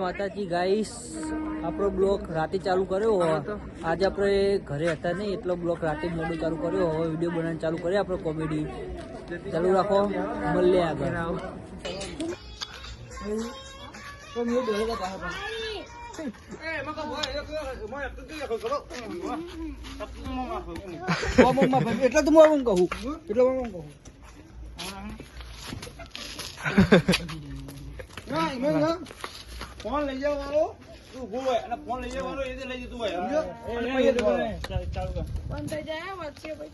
માતાજી ગાઈસ આપણો બ્લોક રાતે ચાલુ કર્યો હોય. આજે આપણે ઘરે હતા નહીં એટલો બ્લોક રાતે મોડો ચાલુ કર્યો હવે વીડિયો બનાવવાનું ચાલુ કરીએ આપણે કોમેડી. ચાલુ રાખો મળીએ આગળ. એટલે તો હું કહું એટલે હું. કહું ફોન લઈ જવા વાળો તું ઊભો હોય અને ફોન લઈ જવા વાળો એ લઈ જતું હોય. સમજો? ચાલુ બંધ થઈ જાય વચ્ચે ભાઈ.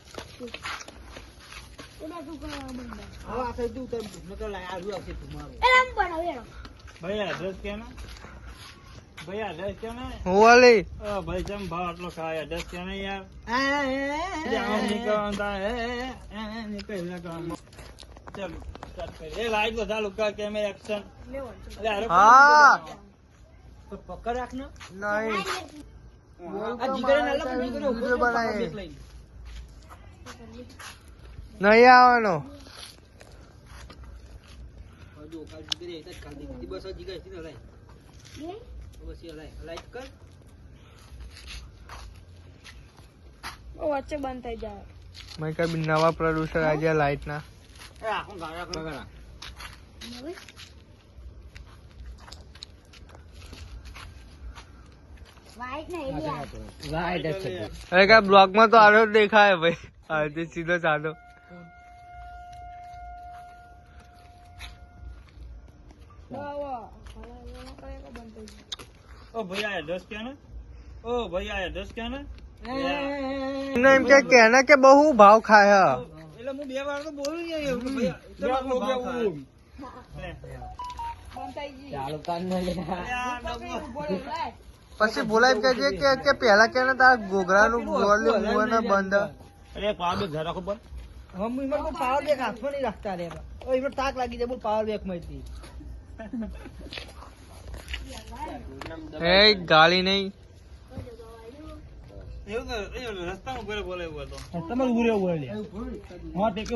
ચાલો કેમેરા એક્શન હા. પકડ રાખ ને. નહીં. નહીં આવવાનો. હજુ કાલ જીગરે એક કાલ દીધી. બસ આ જીગરે સીધા લાય. બસ એ લાઈટ કર. ઓ વચ્ચે બંધ થઈ જાય. મેં કઈ નવા પ્રોડ્યુસર આજે લાઈટ ના એ આખું ગાળ રાખ બગાડા વાઈટ ને એવી લાઈટ જ છે અરે કઈ બ્લોકમાં તો આરો જ દેખાય ભાઈ. આજે સીધો સાધો ઓ ભાઈ આ એડ્રેસ કે ને? ઓ ભાઈ આયા એડ્રેસ કે ને? એમ કે કેને કે બહુ ભાવ ખાય એટલે હું બે વાર તો બોલું નહીં એવું ભાઈ ભાવ ખાય. લે. બંધ થઈ ગઈ ચાલુ કાન લે. પછી બોલાવી કહેજે કે કે પેલા કે ને તારા ઘોઘરાનું વોલ્યુમ મુવાને બંધ. અરે પાવર બેક રાખો પણ હમ ઈમર તો પાવર બેક હાથમાં નહીં રાખતા રે. ઓ ઈમર તાક લાગી જાય બોલ પાવર બેકમાંથી. એ ગાળી નહીં. રસ્તામાં બોલે બોલે હા તે કે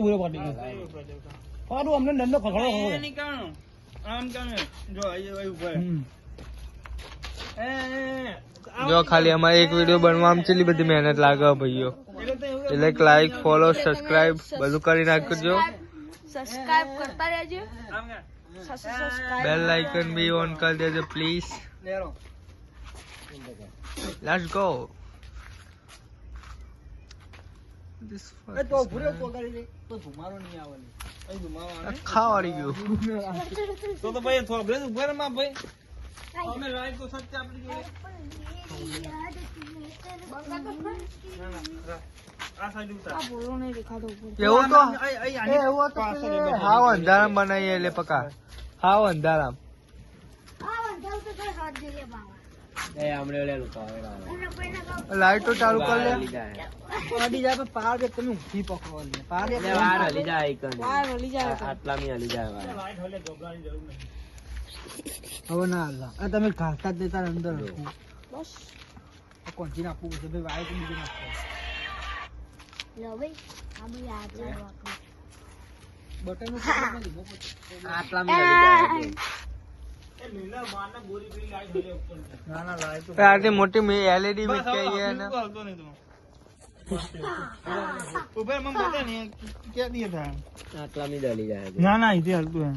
પાડું. અમને દંડો. આમ કાણું. જો ઊભો એ, એ. જો ખાલી અમારે એક વીડિયો બનવામાં કેટલી બધી મહેનત લાગે ભાઈઓ. એટલે લાઈક ફોલો સબસ્ક્રાઇબ બધું કરી નાખજો. સબસ્ક્રાઇબ કરતા રહેજો. બેલ આઇકન બી ઓન કરી દેજો પ્લીઝ લેટ્સ ગો તો ભૂરે તો તો ધુમારો નહીં આવે. ખાવાડી ગયો. તો તો ભાઈ થોભલે જ ઊભા માં ભાઈ. અમે લાઈટ તો સચ્ચા આપણી જોડે. ના ના આ સાઈડ ઉતાર. આ બોલો નહીં દેખાતો ઉપર. એવું તો અહીં- અહીં આની એ એવું હતું પાછળ કે બેઠી. હાવ અંધારામ બનાવીએ એટલે પકા. હાવ અંધારામ. લાઈટો ચાલુ કરી લે. જાય. પાર બેક તમે ઊંધી પકડો બહાર હલી જાય. લાઈટ હલે નહીં હવે ના હાલા આ તમે ઘાસતા જ દેતા અંદર બસ. આ નાખવું પડશે? ભાઈ વાય તો બીજું નાખો લો ભાઈ આ બી આ ચાલુ બટનનું એ લીલા મારના બોરી પેલી લાઈટ હલે ઉપર ના ના આટલી મોટી એલઈડી મેં ને. નહીં ક્યાં દિયા થા ના ના ઇતે હાલતું હે.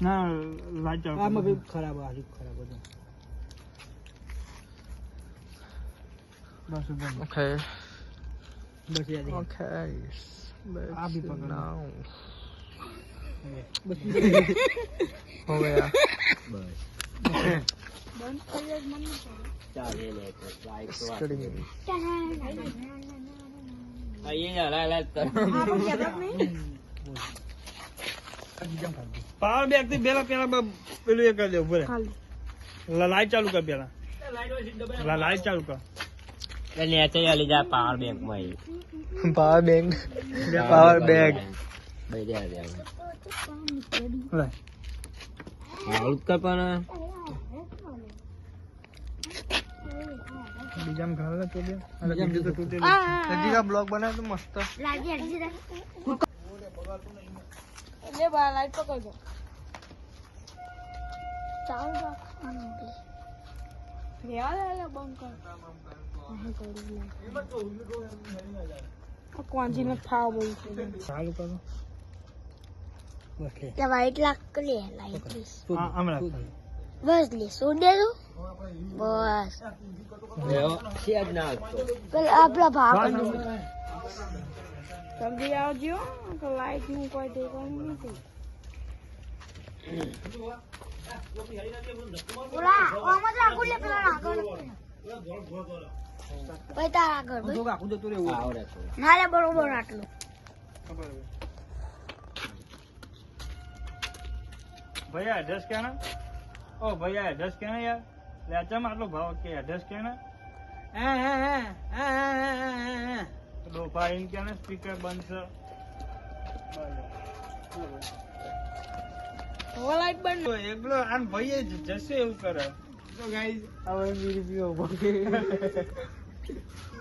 ના લાઈટ ચાલુ આમાં બી ખરાબ હારી ખરાબ હતું બસ ઊભા ઓકે બસ યાદ ઓકે આ બી પકડ. નાઉ બસ હો ગયા બંધ થઈ જાય મને સ્ટડી પાવર બેગથી પેલા પેલા પેલું એ કરી દે ઊભો લાઈટ ચાલુ કર પેલા લાઈટ ચાલુ કર. પાવર બેંક પાવર બેંક લે. બીજામાં ઘાલ ને તો બે. બીજામાં બીજું બ્લોગ બનાવ તો મસ્ત. લે બા લાઈટ પકડજો. ચાલુ એટલે. એટલે કરો. બસ લે એટલે white લાગ કરી. લે, light લે. હા આમ રાખો બસ લે શું દેલું બસ. પેલા આપડા ભાગ જલ્દી આવજો તો લાઈટનું કોઈ દેવાનું નથી ઓલા ઓમાં જ રાખું લે પેલા આગળ. ભાઈ તાર આગળ ભાઈ. આખું જતું રહેવું. ના રે બરોબર આટલું. ભૈયા એડ્રેસ ક્યાં ઓ ભૈયા એડ્રેસ ક્યાં યાર? લે ચમ આટલો ભાવ કે એડ્રેસ ક્યાં હે હે હે હા હા હા. હા ક્યાં સ્પીકર હવે લાઈટ બંધ એકલો આન ભાઈ જ જશે એવું કરે. તો ગાઈઝ હવે વીર પીઓ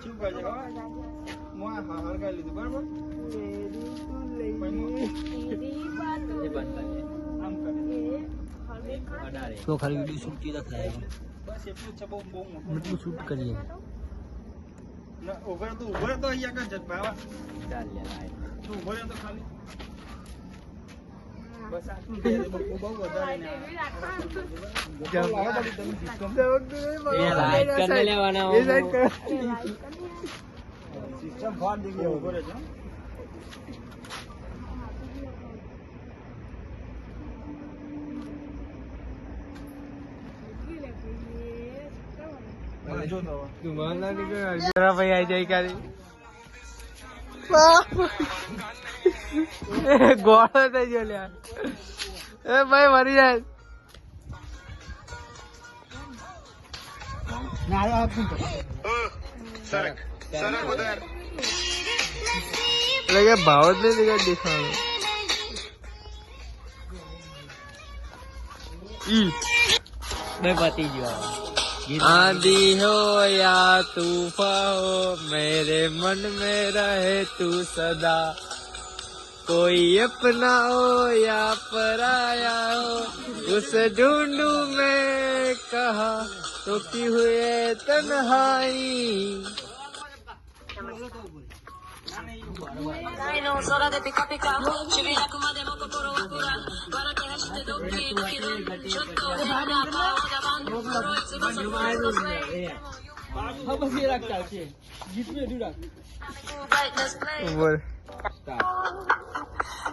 શું કહે છે? આ હરગાઈ લીધું બરાબર? કરે. તો ખાલી વીડિયો શૂટ કેતા થાય. બસ એટલું જ છે બહુ બહુ મોટું. શૂટ કરીએ. ઊભો તો ઊભો તો અહીંયા આગળ જત ભાવા તું ઊભો રહે તો ખાલી. બસ આટલું જ છે. બહુ બહુ વધારે સિસ્ટમ ફાડ દીધી ઊભો જો. ભાઈ જાય કાલી ગોળો થઈ ગયો લ્યા. એ ભાઈ મરી જાય. એટલે કે ભાવ જ નહીં દેખાય દેખાવાનો ઈ. ભાઈ પતી ગયો आंधी हो या तूफा हो मेरे मन में रहे तू सदा। कोई अपना हो या पराया हो उस ढूंढू में कहा। तो की हुए तनहाई। बर「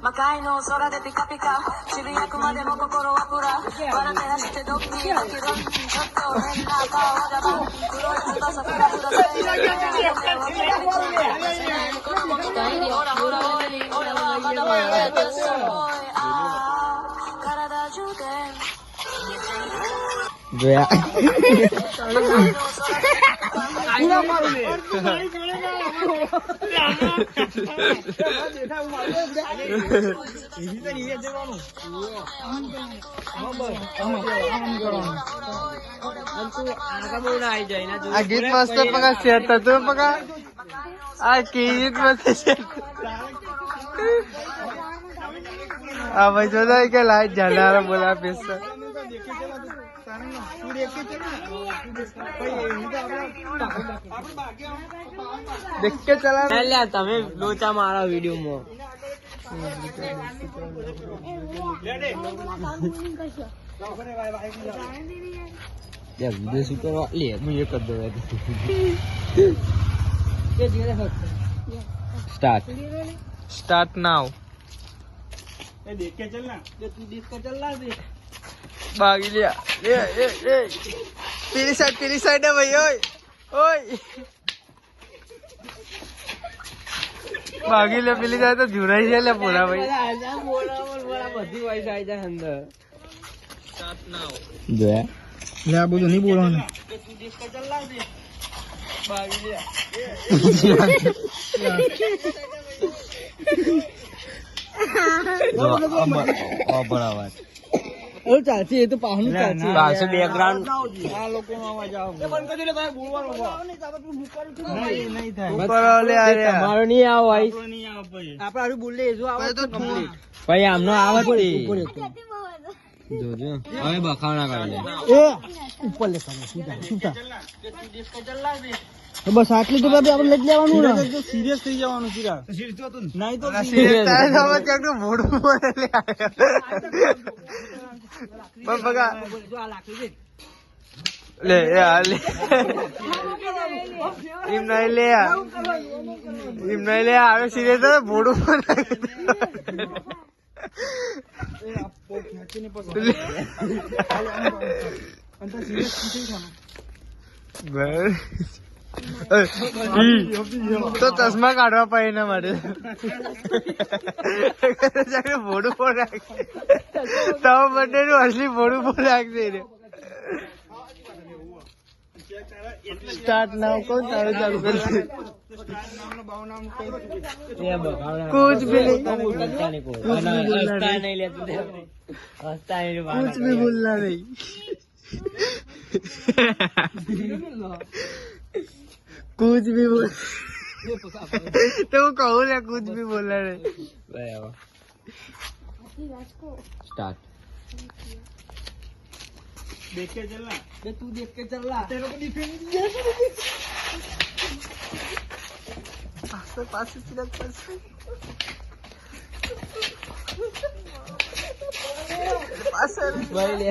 魔界の空でピカピカ」「渋谷区までも心はプラ」「バラメらしてドッキリだけど」「ちょっと変な顔だな」「黒い翼ふらふらせい」「や જોયા. આ ગીત મસ્ત પકા શેર થતું પકા આ ગીત મસ્ત સેટ આ ભાઈ જોતા કે લાઈટ જનારા બોલા પેસ દેખ કે ચલા તમે લોચા મારા વીડિયો લે હું દઉં. સ્ટાર્ટ સ્ટાર્ટ નાવ દેખ કે ચલ ના. તું દેખ કે ચલ દે. ભાગી લ્યા એ એ એ પેલી સાઈડ પેલી સાઈડ હે ભાઈ ઓય ઓય ભાગી લે પેલી સાઈડ તો જુરાઈ છે લે પૂરા ભાઈ બધી વાઈસ આવી જાય અંદર જોયા લે આ બધું નહીં બોલવાનું એવું ચાલશે એ તો પાહનું ચાલશે. પાછું બેકગ્રાઉન્ડ આ લોકો નો અવાજ આવે. નહીં નહીં થાય. ઉપર લે આ રે તમારો નહીં આવો ભાઈ. આપણો નહીં આવે પછી આપડે હારું બોલે જો આવે તો થોડું. ભાઈ આમનો આવે છે જોજો. હવે બખાવના કરી લે એ ઉપર લે સામે સીધા સીધા તો બસ આટલી તો બાબી આપણે લઈ લેવાનું ને. સિરિયસ થઈ જવાનું સીધા સિરિયસ તો નહીં તો મોડું પડે લે. પણ બગા લે લે. એમ નહીં લે એમ નહીં લે આવે સિરિયસ તો મોડું પડે તો ચશ્મા કાઢવા પડે એના માટે મોડું પણ રાખશે તો બંને નું અસલી મોડું પણ રાખશે રે સ્ટાર્ટ નાવ કોણ તારે ચાલુ કરશે कुछ भी नहीं कुछ भी बोलना नहीं कुछ भी बोल तो कहूँ ना कुछ भी बोला रे स्टार्ट देख के चल तू देख के चल तेरे को डिफेंस पास पास चिड़क पास पास भाई ले